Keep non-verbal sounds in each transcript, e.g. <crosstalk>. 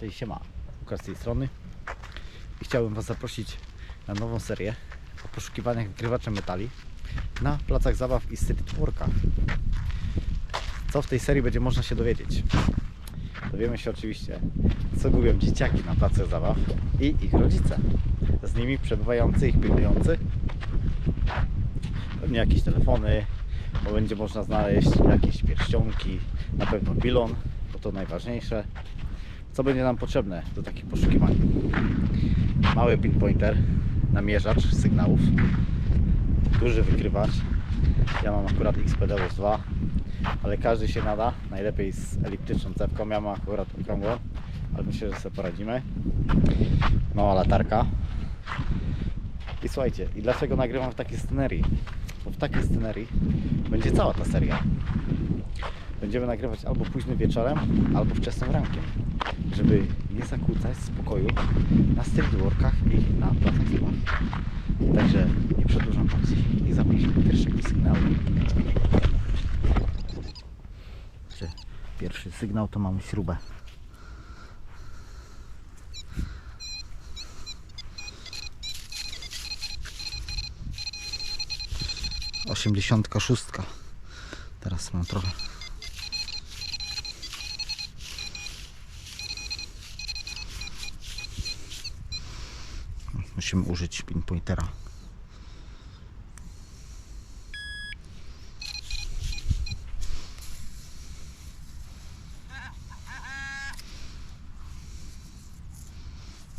Cześć, siema. Łukasz z tej strony. I chciałbym Was zaprosić na nową serię o poszukiwaniach wykrywaczy metali na placach zabaw i streetworkach. Co w tej serii będzie można się dowiedzieć? Dowiemy się oczywiście, co gubią dzieciaki na placach zabaw i ich rodzice. Z nimi przebywający, ich pilnujący. Pewnie jakieś telefony, bo będzie można znaleźć jakieś pierścionki, na pewno bilon, bo to najważniejsze. Co będzie nam potrzebne do takich poszukiwań? Mały pinpointer, namierzacz sygnałów, duży wykrywacz. Ja mam akurat XPDOS 2, ale każdy się nada. Najlepiej z eliptyczną cewką. Ja mam akurat okrągłą, ale myślę, że sobie poradzimy. Mała latarka. I słuchajcie, i dlaczego nagrywam w takiej scenerii? Bo w takiej scenerii będzie cała ta seria. Będziemy nagrywać albo późnym wieczorem, albo wczesnym rankiem, żeby nie zakłócać spokoju na streetworkach i na placach zabaw. Także nie przedłużam pauzy i zapraszam do pierwszego sygnału. Pierwszy sygnał to mamy śrubę. Osiemdziesiątka szóstka. Teraz mam trochę. Musimy użyć pinpointera.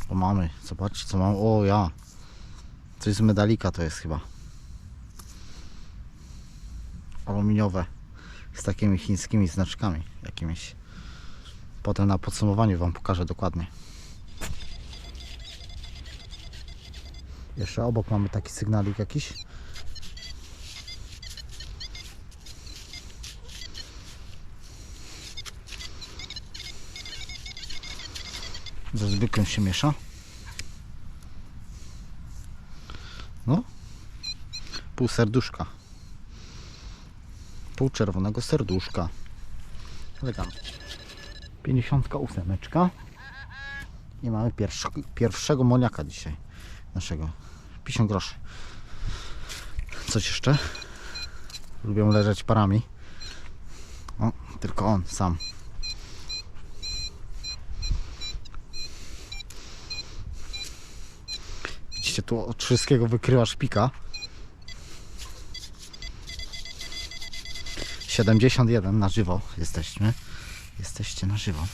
O mamy, zobaczcie co mam. O ja. Coś z medalika to jest chyba. Aluminiowe. Z takimi chińskimi znaczkami jakimiś. Potem na podsumowaniu Wam pokażę dokładnie. Jeszcze obok mamy taki sygnalik jakiś. Ze zwykłym się miesza. No. Pół serduszka. Pół czerwonego serduszka. Elegancko. 58. I mamy pierwszego moniaka dzisiaj. Naszego. 50 groszy. Coś jeszcze? Lubią leżeć parami. O, tylko on sam. Widzicie, tu od wszystkiego wykryła szpika. 71 na żywo jesteśmy. Jesteście na żywo.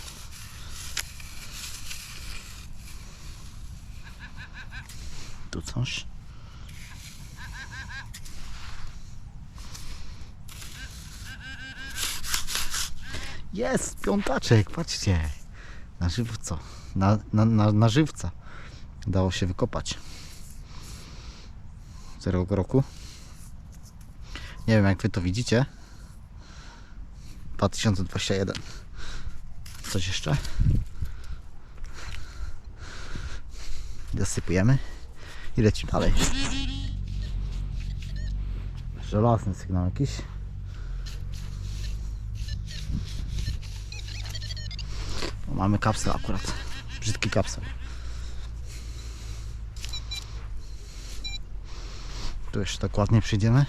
Tu coś. Jest piątaczek, patrzcie. Na żywco. Na, na, na, na żywca. Dało się wykopać. Zero roku. Nie wiem jak wy to widzicie. 2021. Coś jeszcze? Zasypujemy i lecimy dalej. Żelazny sygnał jakiś. O, mamy kapsel akurat. Brzydki kapsel. Tu jeszcze tak ładnie przyjdziemy.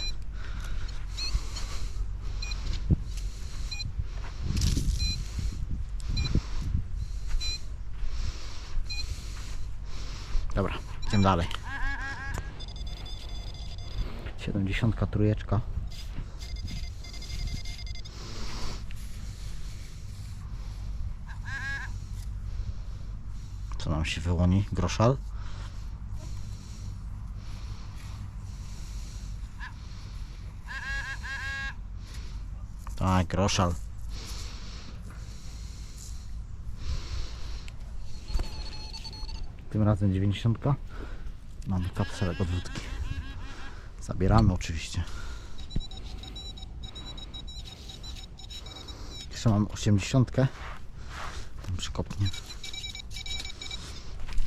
Dobra, idziemy dalej. 70 trójeczka. Co nam się wyłoni? Groszal? Tak, groszal. Tym razem 90. Mamy kapselek od wódki. Zabieramy oczywiście. Jeszcze mam 80. Tam przykopnie.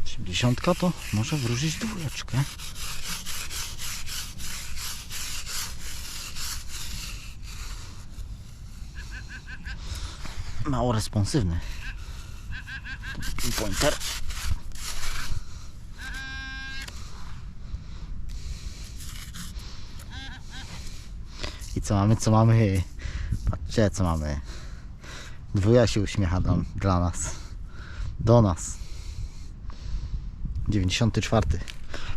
80 to może wrócić dwójeczkę. Mało responsywny. Pointer. Co mamy, co mamy? Patrzcie, co mamy. Dwuja się uśmiecha dla, dla nas. Do nas. 94.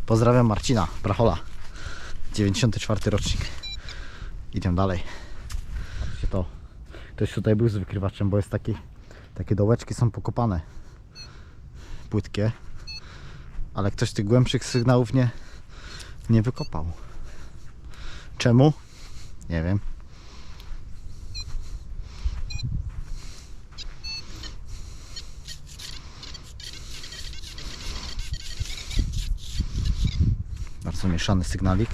Pozdrawiam Marcina, Brachola. 94 rocznik. Idziemy dalej. Patrzcie to. Ktoś tutaj był z wykrywaczem, bo jest taki, takie dołeczki są pokopane. Płytkie. Ale ktoś tych głębszych sygnałów nie, nie wykopał. Czemu? Nie wiem. Bardzo mieszany sygnalik.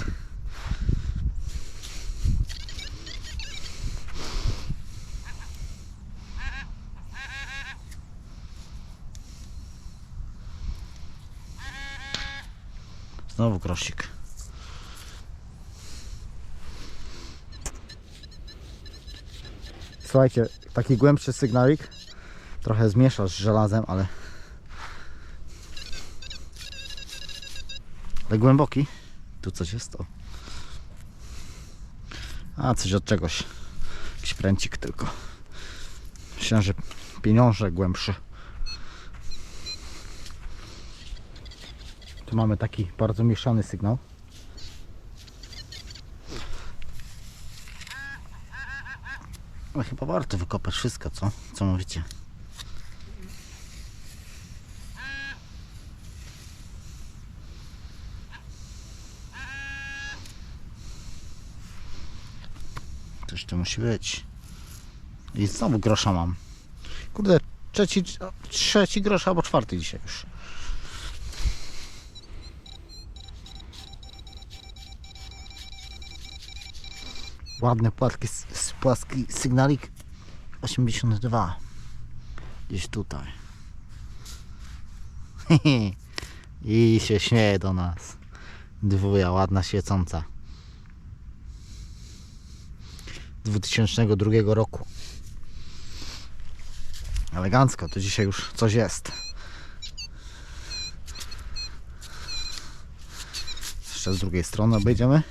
Znowu grosik. Słuchajcie, taki głębszy sygnalik. Trochę zmieszasz z żelazem, ale. Ale głęboki. Tu coś jest to. A, coś od czegoś. Jakiś pręcik tylko. Myślałem, że pieniążek głębszy. Tu mamy taki bardzo mieszany sygnał. No chyba warto wykopać wszystko, co? Co mówicie? Coś to musi być. I znowu grosza mam. Kurde, trzeci, trzeci grosz albo czwarty dzisiaj już. Ładne płatki, płaski sygnalik 82 gdzieś tutaj. <laughs> I się śmieje do nas. Dwuja ładna świecąca. 2002 roku. Elegancko to dzisiaj już coś jest. Jeszcze z drugiej strony obejdziemy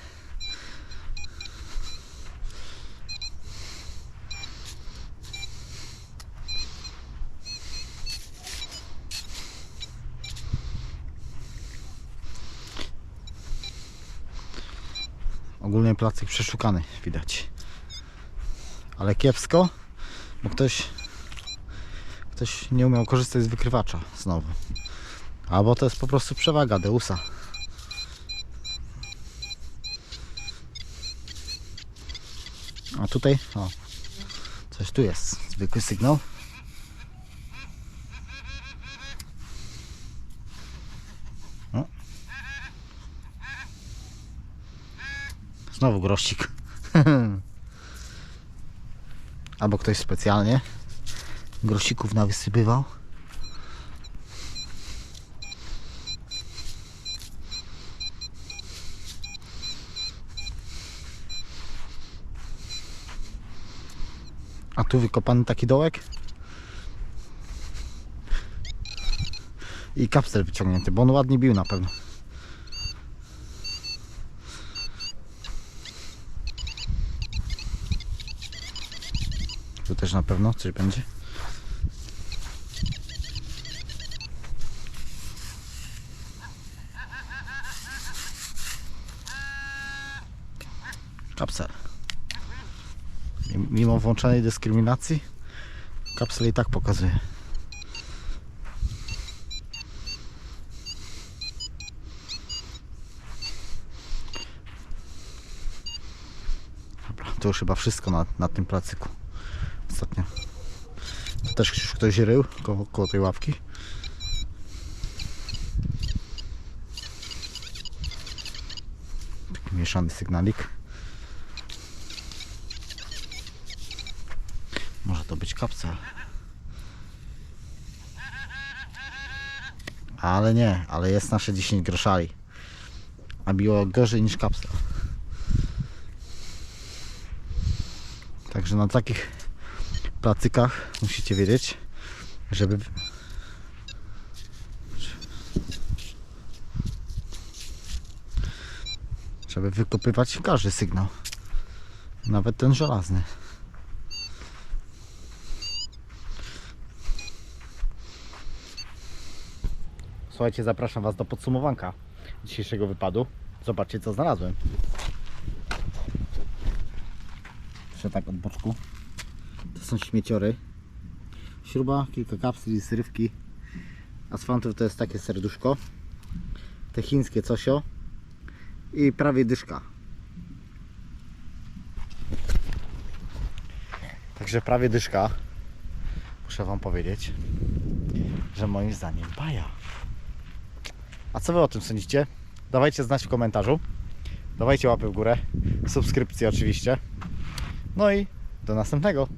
Ogólnie placek przeszukany widać. Ale kiepsko, bo ktoś ktoś nie umiał korzystać z wykrywacza znowu. Albo to jest po prostu przewaga Deusa. A tutaj, o, coś tu jest. Zwykły sygnał. Znowu grosik. <laughs> Albo ktoś specjalnie grosików nawysypywał. A tu wykopany taki dołek. I kapsel wyciągnięty, bo on ładnie bił na pewno. Tu też na pewno coś będzie. Kapsel. Mim- Mimo włączonej dyskryminacji, kapsel i tak pokazuje. To już chyba wszystko na, na tym placyku ostatnio. To też już ktoś rył koło, koło tej ławki. Taki mieszany sygnalik. Może to być kapsel. Ale nie, ale jest nasze 10 groszali. A biło gorzej niż kapsel. Także na takich placykach musicie wiedzieć, żeby żeby wykopywać każdy sygnał nawet ten żelazny Słuchajcie, zapraszam Was do podsumowanka dzisiejszego wypadu. Zobaczcie, co znalazłem. Jeszcze tak od boczku. Są śmieciory. Śruba, kilka kapsli i srywki. Asfantów to jest takie serduszko. Te chińskie cosio. I prawie dyszka. Także prawie dyszka. Muszę Wam powiedzieć, że moim zdaniem baja. A co Wy o tym sądzicie? Dawajcie znać w komentarzu. Dawajcie łapy w górę. Subskrypcję oczywiście. No i do następnego.